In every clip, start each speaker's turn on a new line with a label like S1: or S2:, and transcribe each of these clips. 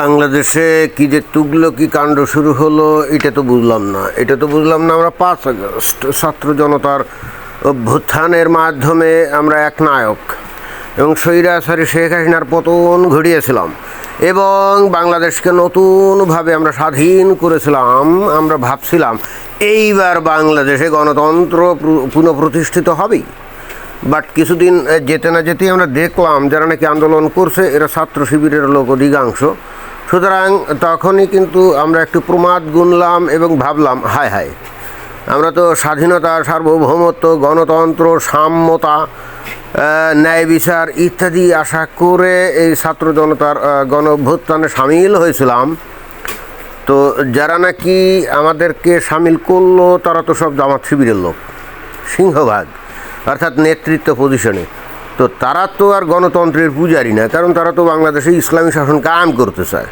S1: বাংলাদেশে কি যে তুগলকি কাণ্ড শুরু হলো, এটা তো বুঝলাম না। এটা তো বুঝলাম না আমরা পাঁচ আগস্ট, ছাত্র জনতার অভ্যুত্থানের মাধ্যমে আমরা এক নায়ক এবং স্বৈরাচারী শেখ হাসিনার পতন ঘটিয়েছিলাম এবং বাংলাদেশকে নতুনভাবে আমরা স্বাধীন করেছিলাম, আমরা ভাবছিলাম, এইবার বাংলাদেশে গণতন্ত্র পুনঃপ্রতিষ্ঠিত হবেই। বাট কিছুদিন, যেতে না যেতেই আমরা দেখলাম, যারা নাকি আন্দোলন করছে, এরা ছাত্র শিবিরের লোক অধিকাংশ। সুতরাং তখনই কিন্তু আমরা একটু প্রমাদ গুনলাম এবং ভাবলাম, হায় হায়, আমরা তো স্বাধীনতা, সার্বভৌমত্ব, গণতন্ত্র, সাম্যতা ন্যায় বিচার ইত্যাদি আশা করে এই ছাত্র জনতার গণভ্যুত্থানে সামিল হয়েছিলাম। তো যারা নাকি আমাদেরকে সামিল করল, তারা তো সব জামাত শিবিরের লোক, সিংহভাগ, অর্থাৎ নেতৃত্ব পজিশনে তো তারা তো আর গণতন্ত্রের পূজারি না, কারণ তারা তো বাংলাদেশে ইসলামী শাসন কায়েম করতে চায়।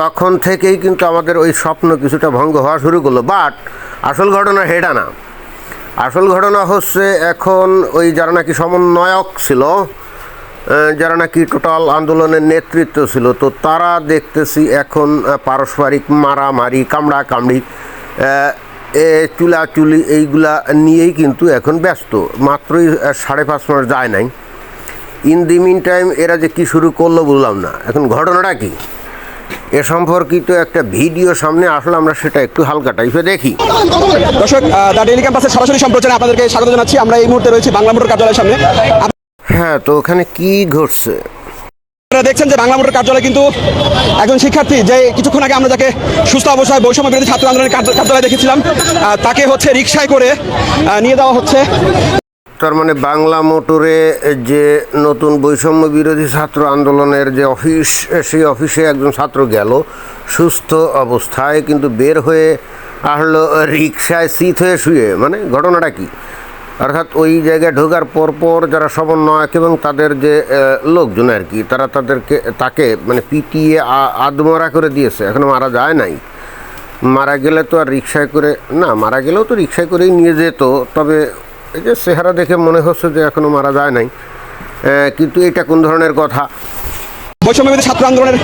S1: তখন থেকেই কিন্তু আমাদের ওই স্বপ্ন কিছুটা ভঙ্গ হওয়া শুরু করল। বাট আসল ঘটনা হেডা না। আসল ঘটনা হচ্ছে এখন ওই যারা নাকি সমন্বয়ক ছিল যারা নাকি টোটাল আন্দোলনের নেতৃত্ব ছিল, তো তারা দেখতেছি এখন পারস্পরিক মারামারি কামড়া কামড়ি এ, চুলাচুলি এইগুলা নিয়েই কিন্তু এখন ব্যস্ত। মাত্রই সাড়ে পাঁচ মাস যায় নাই। ইন দি মিন টাইম এরা যে কি শুরু করল বললাম না। এখন ঘটনাটা কি? এ সম্পর্কিত একটা ভিডিও সামনে আসলে আমরা সেটা একটু হালকা টাইপে দেখি।
S2: দর্শক দ্য ডেইলি ক্যাম্পাসের সরাসরি সম্প্রচারে আপনাদেরকে স্বাগত জানাচ্ছি। আমরা এই মুহূর্তে রয়েছি বাংলা মোটর কার্যালয়ের সামনে।
S1: হ্যাঁ তো ওখানে কি ঘটছে?
S2: আপনারা দেখছেন যে বাংলা মোটর কার্যালয় কিন্তু একজন শিক্ষার্থী যে কিছুক্ষণ আগে আমরা যাকে সুস্থ অবস্থায় বৈষম্য বিরোধী ছাত্র আন্দোলনের কার্য- কার্যালয়ে দেখেছিলাম তাকে হচ্ছে রিক্সায় করে নিয়ে যাওয়া হচ্ছে।
S1: তার মানে বাংলা মোটরে যে নতুন বৈষম্য বিরোধী ছাত্র আন্দোলনের যে অফিস, সেই অফিসে একজন ছাত্র গেল, সুস্থ অবস্থায় কিন্তু বের হয়ে আসলো রিক্সায় সিট হয়ে শুয়ে। মানে ঘটনাটা কি? অর্থাৎ ওই জায়গায় ঢোকার পরপর যারা সমন্বয়ক এবং তাদের যে লোকজন আর কি, তারা তাদেরকে, তাকে মানে পিটিয়ে আদমরা করে দিয়েছে। এখনও মারা যায় নাই। মারা গেলে তো আর রিক্সায় করে, না, মারা গেলেও তো রিক্সায় করেই নিয়ে যেত। তবে এই যে চেহারা দেখে মনে হচ্ছে যে এখনও মারা যায় নাই। কিন্তু এটা কোন ধরনের কথা?
S2: বৈষম্য ছাত্র আন্দোলনের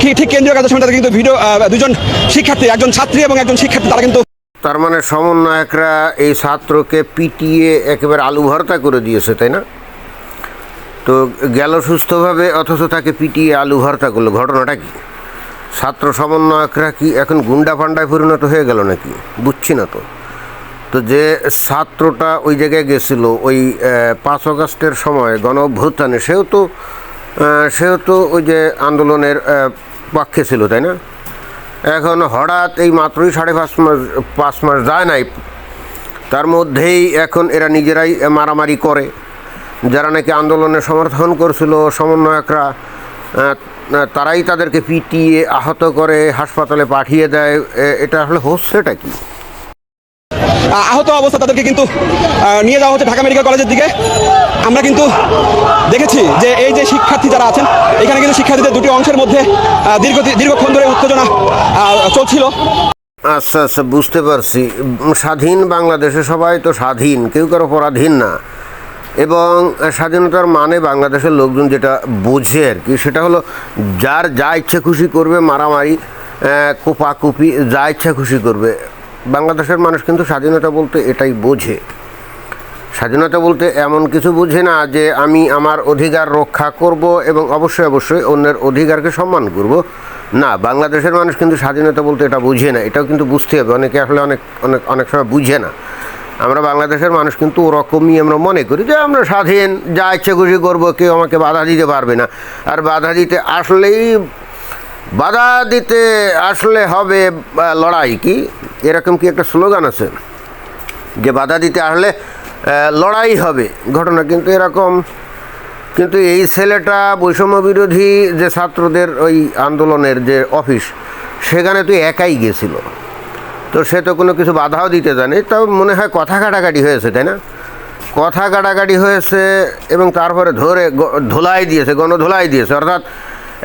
S2: কি- ঠিক কেন্দ্রীয় কার্য সমিতিতে কিন্তু ভিডিও দুজন শিক্ষার্থী একজন ছাত্রী এবং একজন শিক্ষার্থী তারা কিন্তু
S1: তার মানে সমন্বয়করা এই ছাত্রকে পিটিয়ে একেবারে আলু ভর্তা করে দিয়েছে তাই না? তো গেল সুস্থভাবে অথচ তাকে পিটিয়ে আলু ভর্তা করল ঘটনাটা কি? ছাত্র সমন্বয়করা কি এখন গুন্ডা ফান্ডায় পরিণত হয়ে গেল নাকি? বুঝছি না তো। তো যে ছাত্রটা ওই জায়গায় গেছিল, ওই পাঁচ আগস্টের সময় গণ অভ্যুত্থানে, সেও তো সেও তো ওই যে আন্দোলনের পক্ষে ছিল, তাই না? এখন হঠাৎ এই মাত্রই সাড়ে পাঁচ মাস পাঁচ মাস যায় নাই। তার মধ্যেই এখন এরা নিজেরাই মারামারি করে। যারা নাকি আন্দোলনে সমর্থন করছিল সমন্বয়করা তারাই তাদেরকে পিটিয়ে আহত করে হাসপাতালে পাঠিয়ে দেয়। এটা আসলে হচ্ছেটা কি?
S2: আহত অবস্থা তাদেরকে কিন্তু নিয়ে যাওয়া হচ্ছে ঢাকা মেডিকেল কলেজের দিকে। আমরা কিন্তু দেখেছি যে এই যে শিক্ষার্থী যারা আছেন, এখানে কিন্তু শিক্ষার্থীদের দুটি অংশের মধ্যে দীর্ঘ দীর্ঘক্ষণ ধরে উত্তেজনা চলছিল।
S1: আচ্ছা আচ্ছা বুঝতে পারছি। স্বাধীন বাংলাদেশে সবাই তো স্বাধীন, কেউ কারও পরাধীন না। এবং স্বাধীনতার মানে বাংলাদেশের লোকজন যেটা বোঝে আর কি, সেটা হলো যার যা ইচ্ছা খুশি করবে, মারামারি কোপাকুপি, যা ইচ্ছা খুশি করবে। বাংলাদেশের মানুষ কিন্তু স্বাধীনতা বলতে এটাই বোঝে। স্বাধীনতা বলতে এমন কিছু বুঝে না যে আমি আমার অধিকার রক্ষা করব এবং অবশ্যই অবশ্যই অন্যের অধিকারকে সম্মান করব। না, বাংলাদেশের মানুষ কিন্তু স্বাধীনতা বলতে এটা বুঝে না। এটাও কিন্তু বুঝতে হবে। অনেকে আসলে অনেক অনেক অনেক সময় বুঝে না। আমরা বাংলাদেশের মানুষ কিন্তু ওরকমই আমরা মনে করি যে আমরা স্বাধীন, যা ইচ্ছে খুশি করব, কেউ আমাকে বাধা দিতে পারবে না। আর বাধা দিতে আসলেই বাধা দিতে আসলে হবে লড়াই কি? এরকম কি একটা স্লোগান আছে? যে বাধা দিতে আসলে লড়াই হবে। ঘটনা কিন্তু এরকম। কিন্তু এই ছেলেটা বৈষম্য বিরোধী যে ছাত্রদের ওই আন্দোলনের যে অফিস, সেখানে তুই একাই গেছিল। তো সে তো কোনো কিছু বাধাও দিতে জানে। তাও মনে হয় কথা কাটাকাটি হয়েছে, তাই না? কথা কাটাকাটি হয়েছে এবং তারপরে ধরে ধোলাই দিয়েছে, গণধোলাই দিয়েছে। অর্থাৎ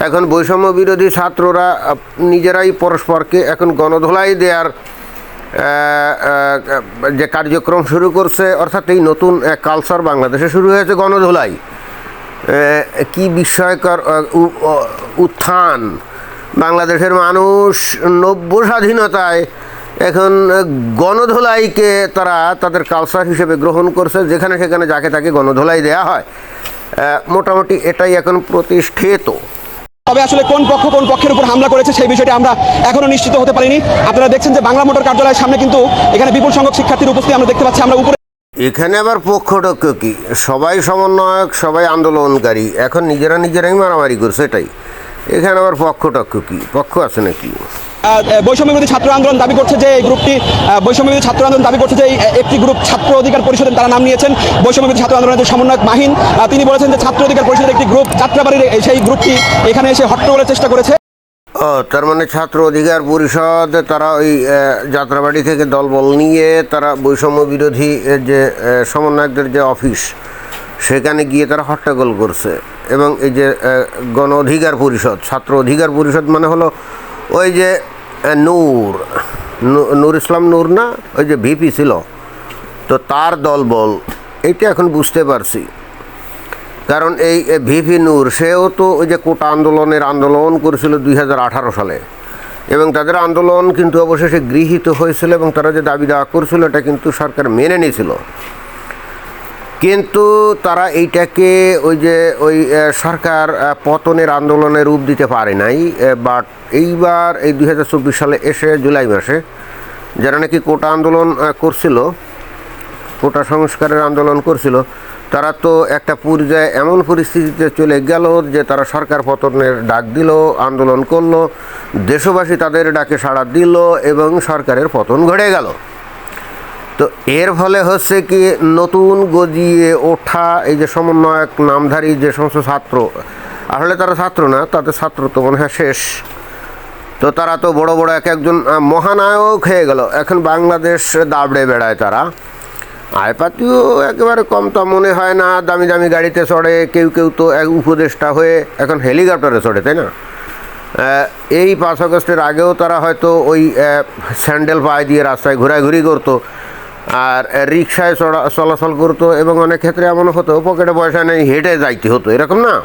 S1: এখন বৈষম্য বিরোধী ছাত্ররা নিজেরাই পরস্পরকে এখন গণধোলাই দেওয়ার যে কার্যক্রম শুরু করছে, অর্থাৎ এই নতুন কালচার বাংলাদেশে শুরু হয়েছে গণধোলাই। কি বিস্ময়কর উত্থান। বাংলাদেশের মানুষ নব্য স্বাধীনতায় এখন গণধোলাইকে তারা তাদের কালচার হিসেবে গ্রহণ করছে, যেখানে সেখানে যাকে তাকে গণধোলাই দেয়া হয়। মোটামুটি এটাই এখন প্রতিষ্ঠিত।
S2: তবে আসলে কোন পক্ষ কোন পক্ষের উপর হামলা করেছে সেই বিষয়টি আমরা এখনও নিশ্চিত হতে পারিনি। আপনারা দেখছেন যে বাংলা মোটর কার্যালয়ের সামনে কিন্তু এখানে বিপুল সংখ্যক শিক্ষার্থীর উপস্থিতি আমরা দেখতে পাচ্ছি। আমরা উপরে
S1: এখানে আবার পক্ষটক্ষ কি? সবাই সমন্বয়ক, সবাই আন্দোলনকারী। এখন নিজেরা নিজেরাই মারামারি করছে, এটাই। এখানে আবার পক্ষটক্ষ কি? পক্ষ আছে নাকি?
S2: আহ, বৈষম্য বিরোধী ছাত্র আন্দোলন দাবি করছে যে এই গ্রুপটি আহ, বৈষম্য বিরোধী ছাত্র আন্দোলন দাবি করছে যে একটি গ্রুপ ছাত্র অধিকার পরিষদের তারা নাম নিয়েছেন। বৈষম্য বিরোধী ছাত্র আন্দোলনের সমন্বয়ক মাহিন তিনি বলেছেন যে ছাত্র অধিকার পরিষদের একটি গ্রুপ যাত্রাবাড়ির এই- সেই গ্রুপটি এখানে এসে হট্টগোলের চেষ্টা করেছে।
S1: ও তার মানে ছাত্র অধিকার পরিষদ তারা ওই যাত্রাবাড়ি থেকে দলবল নিয়ে তারা বৈষম্য বিরোধী যে সমন্বয়কদের যে অফিস সেখানে গিয়ে তারা হট্টগোল করছে। এবং এই যে গণ অধিকার পরিষদ ছাত্র অধিকার পরিষদ মানে হলো ওই যে নূর নূর ইসলাম নূর না? ওই যে ভিপি ছিল। তো তার দলবল এইটা এখন বুঝতে পারছি। কারণ এই ভিভি নূর, সেও তো ওই যে কোটা আন্দোলনের আন্দোলন করেছিল দুই হাজার আঠারো সালে। এবং তাদের আন্দোলন কিন্তু অবশেষে গৃহীত হয়েছিল এবং তারা যে দাবি দাওয়া করছিল, এটা কিন্তু সরকার মেনে নিয়েছিল। কিন্তু তারা এইটাকে ওই যে ওই সরকার পতনের আন্দোলনে রূপ দিতে পারে নাই বাট এইবার এই দু হাজার চব্বিশ সালে এসে জুলাই মাসে যারা নাকি কোটা আন্দোলন করছিল, কোটা সংস্কারের আন্দোলন করছিল, তারা তো একটা পর্যায়ে এমন পরিস্থিতিতে চলে গেল যে তারা সরকার পতনের ডাক দিল, আন্দোলন করল, দেশবাসী তাদের ডাকে সাড়া দিল এবং সরকারের পতন ঘটে গেল। তো এর ফলে হচ্ছে কি নতুন গজিয়ে ওঠা এই যে সমন্বয়ক, নামধারী যে সমস্ত ছাত্র, আসলে তারা ছাত্র না, তাদের ছাত্র তো মনে হয় শেষ। তো তারা তো বড় বড় এক একজন মহানায়ক হয়ে গেল। এখন বাংলাদেশ দাবড়ে বেড়ায় তারা। আয়পাতিও একেবারে কম তো মনে হয় না, দামি দামি গাড়িতে চড়ে, কেউ কেউ তো এক উপদেষ্টা হয়ে এখন হেলিকপ্টারে চড়ে, তাই না? এই পাঁচ আগস্টের আগেও তারা হয়তো ওই স্যান্ডেল পায়ে দিয়ে রাস্তায় ঘোরাঘুরি করতো। আর রিক্সায় চলাচল করতো এবং অনেক ক্ষেত্রে এমন হতো, পকেটে পয়সা নেই, হেঁটে যাইতে হতো, এরকম না?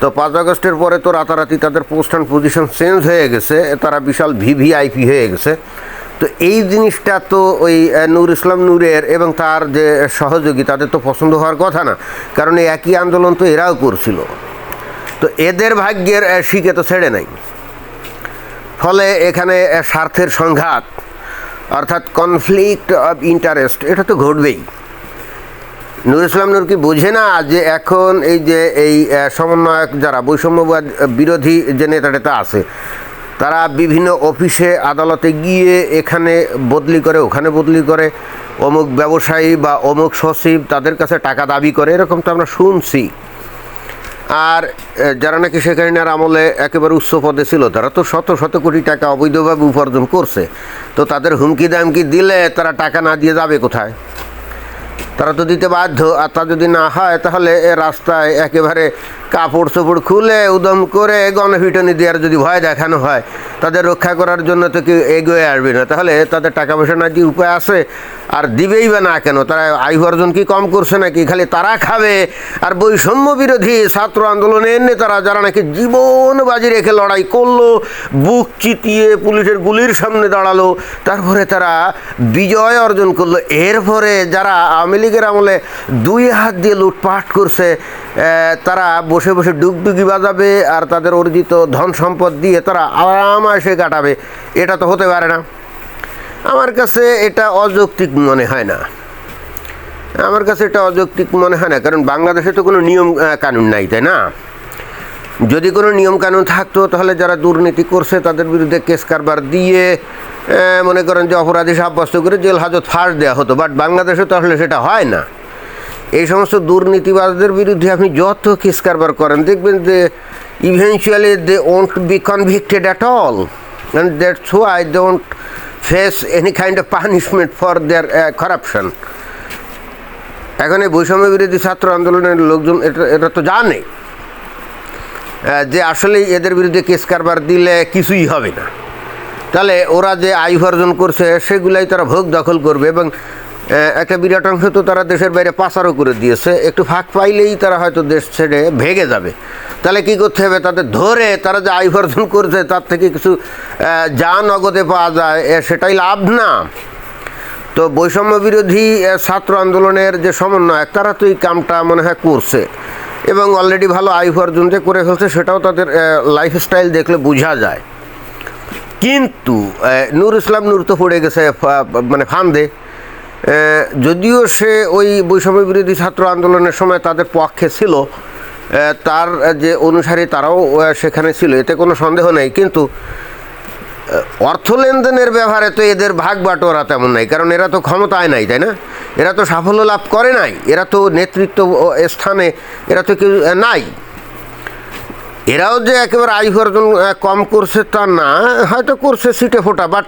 S1: তো পাঁচ আগস্টের পরে তো রাতারাতি তাদের পোস্ট অ্যান্ড পজিশন চেঞ্জ হয়ে গেছে, তারা বিশাল ভিভিআইপি হয়ে গেছে। তো এই জিনিসটা তো ওই নূর ইসলাম নূরের এবং তার যে সহযোগী, তাদের তো পছন্দ হওয়ার কথা না, কারণ এই একই আন্দোলন তো এরাও করছিল। তো এদের ভাগ্যের শিখে তো ছেড়ে নাই। ফলে এখানে স্বার্থের সংঘাত অর্থাৎ কনফ্লিক্ট অফ ইন্টারেস্ট এটা তো ঘটবেই। নুর ইসলাম নূর কি বোঝে না যে এখন এই যে এই সমন্বয়ক যারা, বৈষম্যবাদ বিরোধী যে নেতা টেতা আছে, তারা বিভিন্ন অফিসে, আদালতে গিয়ে এখানে বদলি করে, ওখানে বদলি করে, অমুক ব্যবসায়ী বা অমুক সচিব তাদের কাছে টাকা দাবি করে, এরকম তো আমরা শুনছি। আর যারা নাকি শেখ হাসিনার আমলে একেবারে উচ্চ পদে ছিল, তারা তো শত শত কোটি টাকা অবৈধভাবে উপার্জন করছে। তো তাদের হুমকি দামকি দিলে তারা টাকা না দিয়ে যাবে কোথায়? তারা তো দিতে বাধ্য, আর তা যদি না হয়, তাহলে এ রাস্তায় একেবারে কাপড় চোপড় খুলে উদম করে গণপিটনি দেওয়ার যদি ভয় দেখানো হয়, তাদের রক্ষা করার জন্য তো কেউ এগিয়ে আসবে না। তাহলে তাদের টাকা পয়সা না দিয়ে উপায় আছে? আর দিবেই বা না কেন? তারা আয় উপার্জন কি কম করছে নাকি? খালি তারা খাবে। আর বৈষম্য বিরোধী ছাত্র আন্দোলনের নেতারা যারা নাকি জীবন বাজি রেখে লড়াই করল, বুক চিতিয়ে পুলিশের গুলির সামনে দাঁড়াল, তারপরে তারা বিজয় অর্জন করল। এরপরে যারা আওয়ামী লীগের আমলে দুই হাত দিয়ে লুটপাট করছে তারা বসে বসে ডুগডুগি বাজাবে আর তাদের অর্জিত ধন সম্পদ দিয়ে তারা আরামাসে কাটাবে। এটা তো হতে পারে না। আমার কাছে এটা অযৌক্তিক মনে হয় না। আমার কাছে এটা অযৌক্তিক মনে হয় না, কারণ বাংলাদেশে তো কোনো নিয়ম কানুন নাই, তাই না? যদি কোনো নিয়মকানুন থাকতো, তাহলে যারা দুর্নীতি করছে, তাদের বিরুদ্ধে কেস কারবার দিয়ে মনে করেন যে অপরাধী সাব্যস্ত করে জেল হাজত ফাঁস দেওয়া হতো। বাট বাংলাদেশে তো আসলে সেটা হয় না। এই সমস্ত দুর্নীতিবাজদের বিরুদ্ধে আপনি যত কেস কারবার করেন, দেখবেন যে eventually they won't be convicted at all and that's why don't face any kind of punishment for their corruption এখন এই বৈষম্য বিরোধী ছাত্র আন্দোলনের লোকজন এটা এটা তো জানে। যে আসলে এদের বিরুদ্ধে কেস কারবার দিলে কিছুই হবে না। তাহলে ওরা যে আয় উপার্জন করছে, সেগুলাই তারা ভোগ দখল করবে এবং একটা বিরাট অংশ তো তারা দেশের বাইরে পাচারও করে দিয়েছে। একটু ফাঁক পাইলেই তারা হয়তো দেশ ছেড়ে ভেগে যাবে। তাহলে কি করতে হবে? তাদের ধরে তারা যে আয় উপার্জন করছে, তার থেকে কিছু যা নগদে পাওয়া যায় সেটাই লাভ না। তো বৈষম্য বিরোধী ছাত্র আন্দোলনের যে সমন্বয় তারা তো এই কামটা মনে হয় করছে। এবং অলরেডি ভালো আয় উপার্জন যে করে ফেলছে, সেটাও তাদের লাইফস্টাইল দেখলে বোঝা যায়। কিন্তু নূর ইসলাম, নূর তো পড়ে গেছে মানে ফান্দে। যদিও সে ওই বৈষম্য বিরোধী ছাত্র আন্দোলনের সময় তাদের পক্ষে ছিল তার যে অনুসারী তারাও সেখানে ছিল, এতে কোনো সন্দেহ নেই। কিন্তু অর্থ লেনদেনের ব্যবহারে তো এদের ভাগ বাটোয়ারা তেমন নাই, কারণ এরা তো ক্ষমতায় নাই, তাই না? এরা তো সাফল্য লাভ করে নাই, এরা তো নেতৃত্ব স্থানে, এরা তো কেউ নাই। এরাও যে একেবারে আয় উপার্জন কম করছে তা না, হয়তো করছে সিটে ফোটা বাট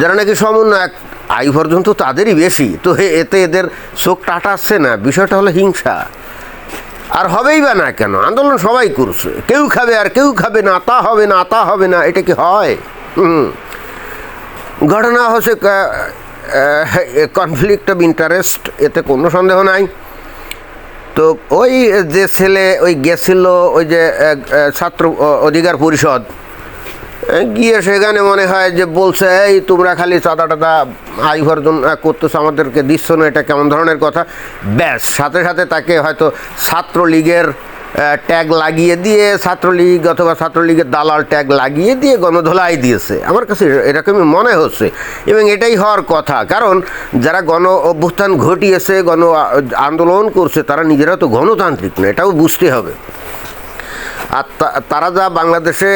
S1: যারা নাকি সমন্বয়ক, আয় উপার্জন তো তাদেরই বেশি, তো এতে এদের চোখ টাটাচ্ছে না, বিষয়টা হলো হিংসা। আর হবেই বা না কেন? আন্দোলন সবাই করছে, কেউ খাবে আর কেউ খাবে না, তা হবে না, তা হবে না, এটা কি হয়? ঘটনা হচ্ছে কনফ্লিক্ট অফ ইন্টারেস্ট এতে কোনো সন্দেহ নাই। তো ওই যে ছেলে, ওই গেছিল ওই যে ছাত্র অধিকার পরিষদ। গিয়ে সেখানে মনে হয় যে বলছে, এই তোমরা খালি চাঁদা টাদা আয় উপার্জন করতেছো, আমাদেরকে দিচ্ছ না, এটা কেমন ধরনের কথা? ব্যাস, সাথে সাথে তাকে হয়তো ছাত্রলীগের ট্যাগ লাগিয়ে দিয়ে ছাত্রলীগ অথবা ছাত্রলীগের দালাল ট্যাগ লাগিয়ে দিয়ে গণধোলাই দিয়েছে। আমার কাছে এরকমই মনে হচ্ছে। এবং এটাই হওয়ার কথা। কারণ যারা গণ অভ্যুত্থান ঘটিয়েছে, গণ আন্দোলন করছে, তারা নিজেরা তো গণতান্ত্রিক না, এটাও বুঝতে হবে। আর তারা যা বাংলাদেশে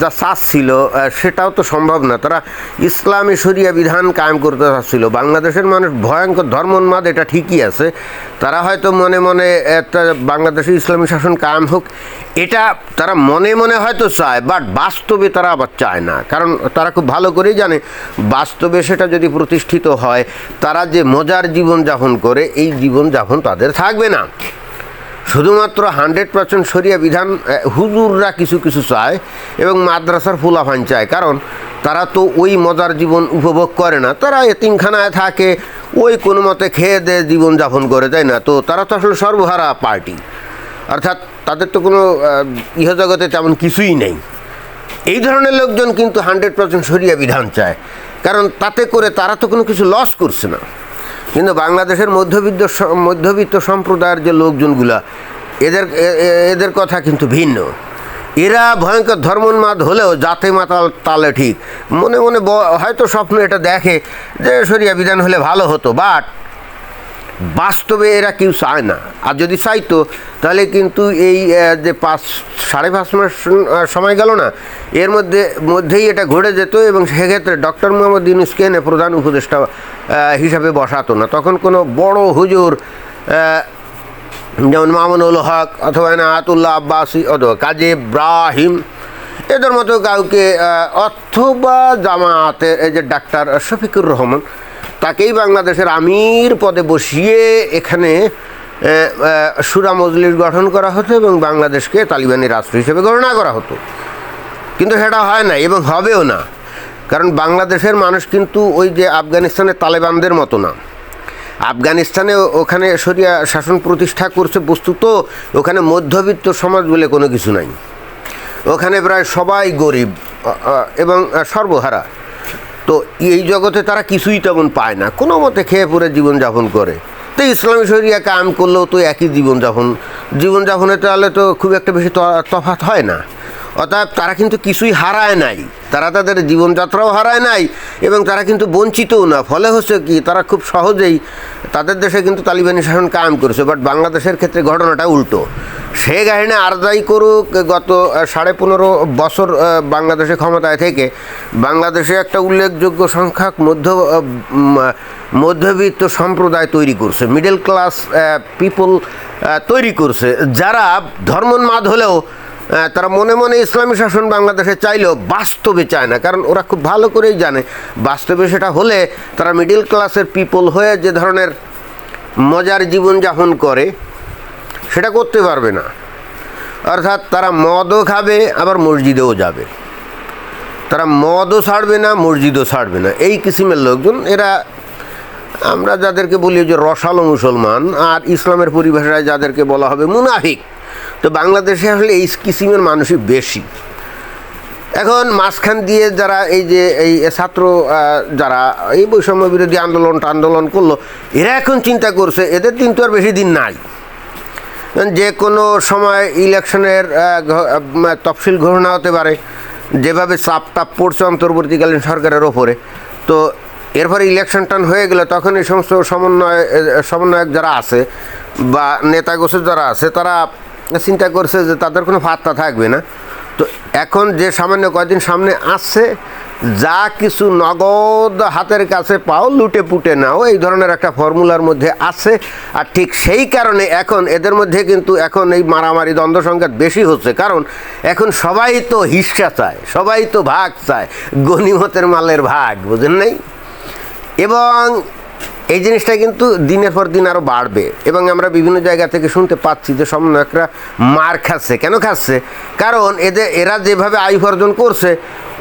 S1: যা চাচ্ছিল সেটাও তো সম্ভব না। তারা ইসলামী শরিয়া বিধান কায়েম করতে চাচ্ছিল। বাংলাদেশের মানুষ ভয়ঙ্কর ধর্মোন্মাদ, এটা ঠিকই আছে। তারা হয়তো মনে মনে একটা বাংলাদেশে ইসলামী শাসন কায়েম হোক, এটা তারা মনে মনে হয়তো চায়, বাট বাস্তবে তারা আবার চায় না। কারণ তারা খুব ভালো করেই জানে, বাস্তবে সেটা যদি প্রতিষ্ঠিত হয়, তারা যে মজার জীবন জীবনযাপন করে, এই জীবন জীবনযাপন তাদের থাকবে না। শুধুমাত্র হান্ড্রেড পার্সেন্ট সরিয়া বিধান হুজুররা কিছু কিছু চায় এবং মাদ্রাসার ফুলাফান চায়। কারণ তারা তো ওই মজার জীবন উপভোগ করে না। তারা এতিমখানায় থাকে, ওই কোনো মতে খেয়ে দেয়ে জীবনযাপন করে, তাই না? তো তারা তো আসলে সর্বহারা পার্টি। অর্থাৎ তাদের তো কোনো ইহজগতে তেমন কিছুই নেই। এই ধরনের লোকজন কিন্তু হান্ড্রেড পার্সেন্ট সরিয়া বিধান চায়। কারণ তাতে করে তারা তো কোনো কিছু লস করছে না। কিন্তু বাংলাদেশের মধ্যবিত্ত মধ্যবিত্ত সম্প্রদায়ের যে লোকজনগুলা, এদের এদের কথা কিন্তু ভিন্ন। এরা ভয়ঙ্কর ধর্মোন্মাদ হলেও জাতে মাতাল তালে ঠিক। মনে মনে হয়তো স্বপ্ন এটা দেখে যে সরিয়া বিধান হলে ভালো হতো, বাট বাস্তবে এরা কেউ চায় না। আর যদি চাইতো তাহলে কিন্তু এই যে পাঁচ, সাড়ে পাঁচ মাস সময় গেল না, এর মধ্যে, মধ্যেই এটা ঘটে যেত এবং সেক্ষেত্রে ডক্টর মোহাম্মদ ইউনুসকে এনে প্রধান উপদেষ্টা হিসাবে বসাতো না। তখন কোনো বড় হুজুর যেমন মামুনুল হক অথবা আতুল্লাহ আব্বাসি অথবা কাজী ইব্রাহিম, এদের মতো কাউকে অথবা জামাতে, এই যে ডাক্তার শফিকুর রহমান তাকেই বাংলাদেশের আমির পদে বসিয়ে এখানে সুরা মজলিস গঠন করা হতো এবং বাংলাদেশকে তালিবানি রাষ্ট্র হিসেবে গণনা করা হতো। কিন্তু সেটা হয় না এবং হবেও না। কারণ বাংলাদেশের মানুষ কিন্তু ওই যে আফগানিস্তানের তালেবানদের মতো না। আফগানিস্তানে ওখানে সরিয়া শাসন প্রতিষ্ঠা করছে বস্তুত, ওখানে মধ্যবিত্ত সমাজ বলে কোনো কিছু নাই। ওখানে প্রায় সবাই গরিব এবং সর্বহারা। তো এই জগতে তারা কিছুই তেমন পায় না। কোনো মতে খেয়ে পরে জীবনযাপন করে। তো ইসলামী শরিয়া কাম করলেও তো একই জীবনযাপন। জীবনযাপনে তাহলে তো খুব একটা বেশি তফাত হয় না। অতএব তারা কিন্তু কিছুই হারায় নাই। তারা তাদের জীবনযাত্রাও হারায় নাই এবং তারা কিন্তু বঞ্চিতও না। ফলে হচ্ছে কি, তারা খুব সহজেই তাদের দেশে কিন্তু তালিবানি শাসন কায়েম করেছে বাট বাংলাদেশের ক্ষেত্রে ঘটনাটা উল্টো। সে কাহিনী আর যাই করুক, গত সাড়ে পনেরো বছর বাংলাদেশে ক্ষমতায় থেকে বাংলাদেশে একটা উল্লেখযোগ্য সংখ্যক মধ্য মধ্যবিত্ত সম্প্রদায় তৈরি করছে মিডল ক্লাস পিপল তৈরি করছে, যারা ধর্মোন্মাদ হলেও তারা মনে মনে ইসলামী শাসন বাংলাদেশে চাইলেও বাস্তবে চায় না। কারণ ওরা খুব ভালো করেই জানে, বাস্তবে সেটা হলে তারা মিডল ক্লাসের পিপল হয়ে যে ধরনের মজার জীবনযাপন করে, সেটা করতে পারবে না। অর্থাৎ তারা মদও খাবে, আবার মসজিদেও যাবে। তারা মদও ছাড়বে না, মসজিদও ছাড়বে না। এই কিসিমের লোকজন, এরা আমরা যাদেরকে বলি যে রসালো মুসলমান, আর ইসলামের পরিভাষায় যাদেরকে বলা হবে মুনাফিক। তো বাংলাদেশে আসলে এই কিসিমের মানুষই বেশি। এখন মাঝখান দিয়ে যারা এই যে এই ছাত্র যারা এই বৈষম্য বিরোধী আন্দোলন আন্দোলন করল, এরা এখন চিন্তা করছে, এদের দিন তো আর বেশি দিন নাই। যে কোনো সময় ইলেকশনের তফসিল ঘোষণা হতে পারে, যেভাবে চাপ টাপ পড়ছে অন্তর্বর্তীকালীন সরকারের ওপরে। তো এরপরে ইলেকশন টান হয়ে গেলে তখন এই সমস্ত সমন্বয় সমন্বয়ক যারা আছে বা নেতা গোছের যারা আছে, তারা চিন্তা করছে যে তাদের কোনো ফাত্তা থাকবে না। তো এখন যে সামান্য কয়দিন সামনে আসছে, যা কিছু নগদ হাতের কাছে পাও, লুটে পুটে নাও, এই ধরনের একটা ফর্মুলার মধ্যে আছে। আর ঠিক সেই কারণে এখন এদের মধ্যে কিন্তু এখন এই মারামারি দ্বন্দ্ব সংঘাত বেশি হচ্ছে। কারণ এখন সবাই তো হিসা চায়, সবাই তো ভাগ চায়, গণিমতের মালের ভাগ, বুঝেন নাই? এবং এই জিনিসটা কিন্তু দিনের পর দিন আরও বাড়বে এবং আমরা বিভিন্ন জায়গা থেকে শুনতে পাচ্ছি যে সমন্বয়করা মার খাচ্ছে। কেন খাচ্ছে? কারণ এদের, এরা যেভাবে আয় উপার্জন করছে,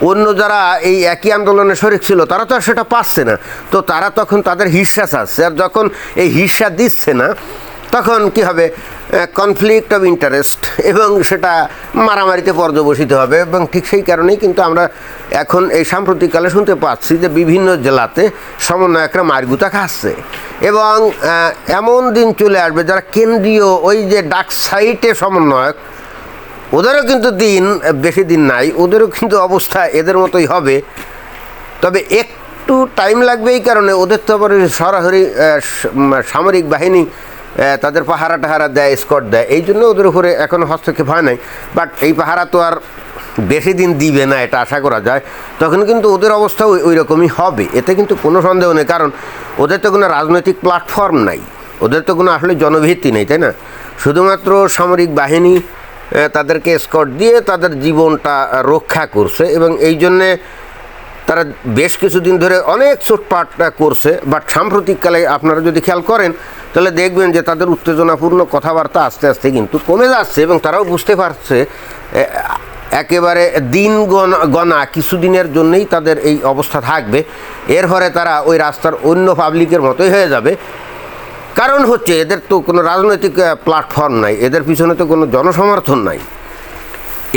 S1: অন্য যারা এই একই আন্দোলনে শরিক ছিল, তারা তো আর সেটা পাচ্ছে না। তো তারা তখন তাদের হিস্সা চাচ্ছে। আর যখন এই হিস্সা দিচ্ছে না তখন কি হবে? কনফ্লিক্ট অফ ইন্টারেস্ট এবং সেটা মারামারিতে পর্যবসিত হবে এবং ঠিক সেই কারণেই কিন্তু আমরা এখন এই সাম্প্রতিককালে শুনতে পাচ্ছি যে বিভিন্ন জেলাতে সমন্বয়করা মারগুতা খাচ্ছে। এবং এমন দিন চলে আসবে যারা কেন্দ্রীয় ওই যে ডাক সাইটে সমন্বয়ক, ওদেরও কিন্তু দিন বেশি দিন নাই, ওদেরও কিন্তু অবস্থা এদের মতোই হবে। তবে একটু টাইম লাগবে এই কারণে, ওদের তো আবার সরাসরি সামরিক বাহিনী তাদের পাহারা টাহারা দেয়, স্কট দেয়। এই জন্য ওদের উপরে এখনও হস্তক্ষেপ হয় নাই। বাট এই পাহারা তো আর বেশি দিন দিবে না, এটা আশা করা যায়। তখন কিন্তু ওদের অবস্থা ওই রকমই হবে। এতে কিন্তু কোনো সন্দেহ নেই, কারণ ওদের তো কোনো রাজনৈতিক প্ল্যাটফর্ম নাই। ওদের তো কোনো আসলে জনভিত্তি নেই, তাই না? শুধুমাত্র সামরিক বাহিনী তাদেরকে স্কট দিয়ে তাদের জীবনটা রক্ষা করছে এবং এই জন্যে তারা বেশ কিছুদিন ধরে অনেক চোটপাট করছে। বাট সাম্প্রতিককালে আপনারা যদি খেয়াল করেন তাহলে দেখবেন যে তাদের উত্তেজনাপূর্ণ কথাবার্তা আস্তে আস্তে কিন্তু কমে যাচ্ছে এবং তারাও বুঝতে পারছে একেবারে দিন গণা কিছুদিনের জন্যই তাদের এই অবস্থা থাকবে। এর ফলে তারা ওই রাস্তার অন্য পাবলিকের মতোই হয়ে যাবে। কারণ হচ্ছে এদের তো কোনো রাজনৈতিক প্ল্যাটফর্ম নাই, এদের পিছনে তো কোনো জনসমর্থন নাই।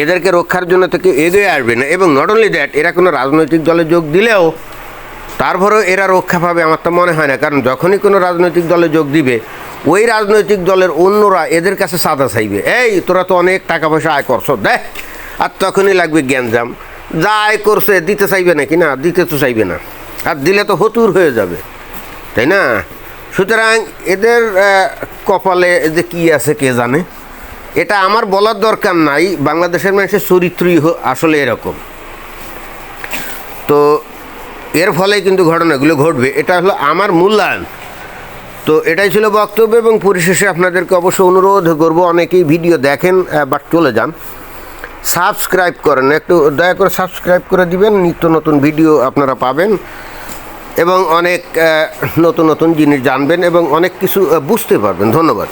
S1: এদেরকে রক্ষার জন্য তো কেউ এগিয়ে আসবে না এবং নট অনলি দ্যাট এরা কোনো রাজনৈতিক দলে যোগ দিলেও তারপরেও এরা রক্ষা পাবে আমার তো মনে হয় না। কারণ যখনই কোনো রাজনৈতিক দলে যোগ দিবে, ওই রাজনৈতিক দলের অন্যরা এদের কাছে সাদা চাইবে। এই, তোরা তো অনেক টাকা পয়সা আয় করছ, দেখ। আর তখনই লাগবে জ্ঞানজাম যা আয় করছে, দিতে চাইবে নাকি? না, দিতে তো চাইবে না। আর দিলে তো হতুর হয়ে যাবে। তাই না? সুতরাং এদের কপালে যে কি আছে কে জানে? এটা আমার বলার দরকার নাই। বাংলাদেশের মানুষের চরিত্রই আসলে এরকম। তো এর ফলে কিন্তু ঘটনাগুলো ঘটবে। এটা হলো আমার মূল্যায়ন। তো এটাই ছিল বক্তব্য এবং পরিশেষে আপনাদেরকে অবশ্য অনুরোধ করব, অনেকেই ভিডিও দেখেন বাট চলে যান। সাবস্ক্রাইব করেন, একটু দয়া করে সাবস্ক্রাইব করে দিবেন, নিত্য নতুন ভিডিও আপনারা পাবেন এবং অনেক নতুন নতুন জিনিস জানবেন এবং অনেক কিছু বুঝতে পারবেন। ধন্যবাদ।